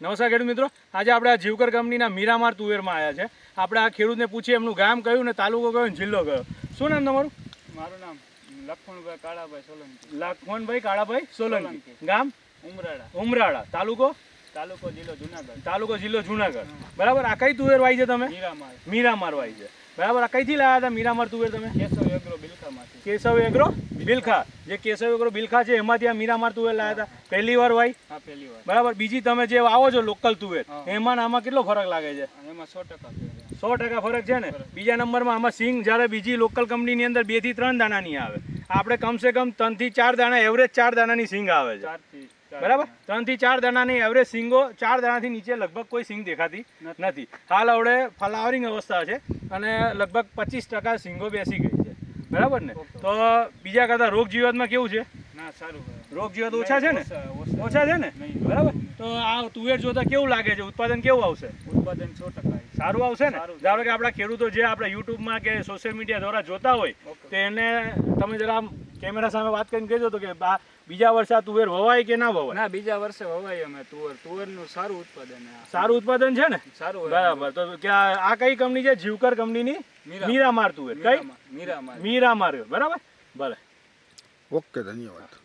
નમસ્કાર ખેડૂત મિત્રો. આજે આપણે આ જીવકર કંપનીના મીરામાર તુવેરમાં આવ્યા છે. આપણે આ ખેડૂતને પૂછીએ એમનું ગામ કયું ને તાલુકો કયો ને જિલ્લો કયો? શું નામ તમારું? મારું નામ લખમણભાઈ કાળાભાઈ સોલંકી. લખમણભાઈ કાળાભાઈ સોલંકી. ગામ? ઉમરાળા. ઉમરાળા. તાલુકો? તાલુકો જિલ્લો જુનાગઢ. તાલુકો જિલ્લો જુનાગઢ. બરાબર? આ કઈ તુવેર વાય છે તમે? મીરામાર. મીરામાર વાય છે. બરાબર? આ કઈથી લાવ્યા હતા મીરામાર તુવેર તમે? કેશવ કેશવ એગ્રો બિલખા જે કેશવ એગ્રો બિલખા છે એમાંથી આ મીરામાર તુવેર લાવ્યા હતા. પહેલી વાર ભાઈ. હા પહેલી વાર. બરાબર? બીજી તમે જે વાવો છો લોકલ તુવેર એમાં આમાં કેટલો ફરક લાગે છે? એમાં સો ટકા સો ટકા ફરક છે ને? બીજા નંબરમાં આમાં સિંગ જ્યારે બીજી લોકલ કંપનીની અંદર બેથી ત્રણ દાણાની આવે. આપણે કમસે કમ ત્રણથી ચાર દાણા એવરેજ ચાર દાણાની સિંગ આવે છે. બરાબર? ત્રણથી ચાર દાણાની એવરેજ સિંગો ચાર દાણાથી નીચે લગભગ કોઈ સિંગ દેખાતી નથી. હાલ હવે ફ્લાવરિંગ અવસ્થા છે અને લગભગ પચીસ ટકા સિંગો બેસી ગઈ. બરાબર ને? તો બીજા કરતા રોગ જીવાતમાં કેવું છે? ના સારું રોગ જીવાત ઓછા છે ને? ઓછા છે ને? બરાબર? તો આ તુવેર જોતા કેવું લાગે છે? ઉત્પાદન કેવું આવશે? ઉત્પાદન સો ટકા સારું આવશે ને. ધારો કે આપણા ખેડૂતો જે આપણે યુટ્યુબમાં કે સોશિયલ મીડિયા દ્વારા જોતા હોય. તો એને તમે જરા કેમેરા સામે વાત કરીને કહેજો તો કે બીજા વર્ષે આ તુવેર વવાય કે ના વવાય? ના બીજા વર્ષે વવાય અમે તુવર. તુવરનું સારું ઉત્પાદન. સારું ઉત્પાદન છે ને? સારું બરાબર. તો આ કઈ કંપની છે? જીવકર કંપનીની મીરા. મીરામાર તુવેર કઈ? મીરા મીરામાર બરાબર? ભલે. ઓકે ધન્યવાદ.